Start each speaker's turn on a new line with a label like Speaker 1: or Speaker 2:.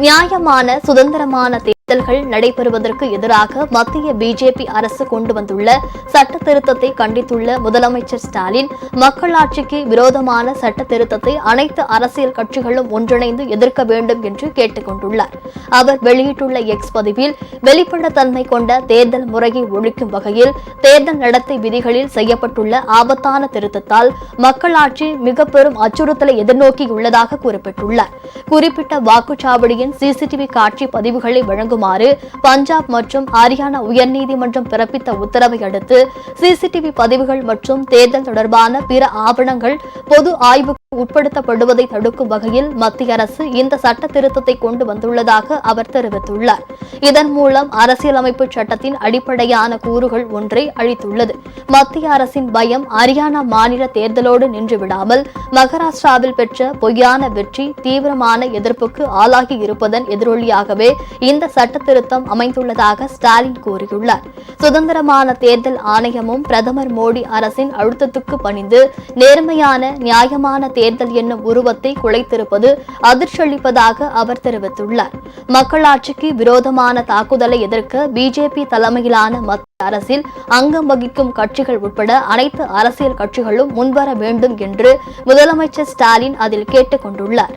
Speaker 1: நியாயமான சுதந்திரமான தேர்தல்கள் நடைபெறுவதற்கு எதிராக மத்திய பிஜேபி அரசு கொண்டு வந்துள்ள சட்ட திருத்தத்தை கண்டித்துள்ள முதலமைச்சர் ஸ்டாலின் மக்களாட்சிக்கு விரோதமான சட்ட திருத்தத்தை அனைத்து அரசியல் கட்சிகளும் ஒன்றிணைந்து எதிர்க்க வேண்டும் என்று கேட்டுக் கொண்டுள்ளார். அவர் வெளியிட்டுள்ள எக்ஸ் பதிவில் வெளிப்படைத்தன்மை கொண்ட தேர்தல் முறையை ஒழிக்கும் வகையில் தேர்தல் நடத்தை விதிகளில் செய்யப்பட்டுள்ள ஆபத்தான திருத்தத்தால் மக்களாட்சி மிக பெரும் அச்சுறுத்தலை எதிர்நோக்கியுள்ளதாக குறிப்பிட்டுள்ளார். குறிப்பிட்ட வாக்குச்சாவடியின் சிசிடிவி காட்சி பதிவுகளை வழங்கும் வழங்குமாறு பஞ்சாப் மற்றும் ஹரியானா உயர்நீதிமன்றம் பிறப்பித்த உத்தரவை அடுத்து சிசிடிவி பதிவுகள் மற்றும் தேர்தல் தொடர்பான பிற ஆவணங்கள் பொது ஆய்வுக்கு உட்படுத்தப்படுவதை தடுக்கும் வகையில் மத்திய அரசு இந்த சட்ட திருத்தத்தை கொண்டு வந்துள்ளதாக அவர் தெரிவித்துள்ளார். இதன் மூலம் அரசியலமைப்பு சட்டத்தின் அடிப்படையான கூறுகள் ஒன்றை அளித்துள்ளது மத்திய அரசின் பயம் ஹரியானா மாநில தேர்தலோடு நின்றுவிடாமல் மகாராஷ்டிராவில் பெற்ற பொய்யான வெற்றி தீவிரமான எதிர்ப்புக்கு ஆளாகி இருப்பதன் எதிரொலியாகவே இந்த சட்ட திருத்தம் அமைந்துள்ளதாக ஸ்டாலின் கூறியுள்ளார். சுதந்திரமான தேர்தல் ஆணையமும் பிரதமர் மோடி அரசின் அழுத்தத்துக்கு பணிந்து நேர்மையான நியாயமான தேர்தல் என்னும் உருவத்தை குலைத்திருப்பது அதிர்ச்சியளிப்பதாக அவர் தெரிவித்துள்ளார். மக்களாட்சிக்கு விரோதமான தாக்குதலை எதிர்க்க பிஜேபி தலைமையிலான மத்திய அரசில் அங்கம் வகிக்கும் கட்சிகள் உட்பட அனைத்து அரசியல் கட்சிகளும் முன்வர வேண்டும் என்று முதலமைச்சர் ஸ்டாலின் அதில் கேட்டுக் கொண்டுள்ளார்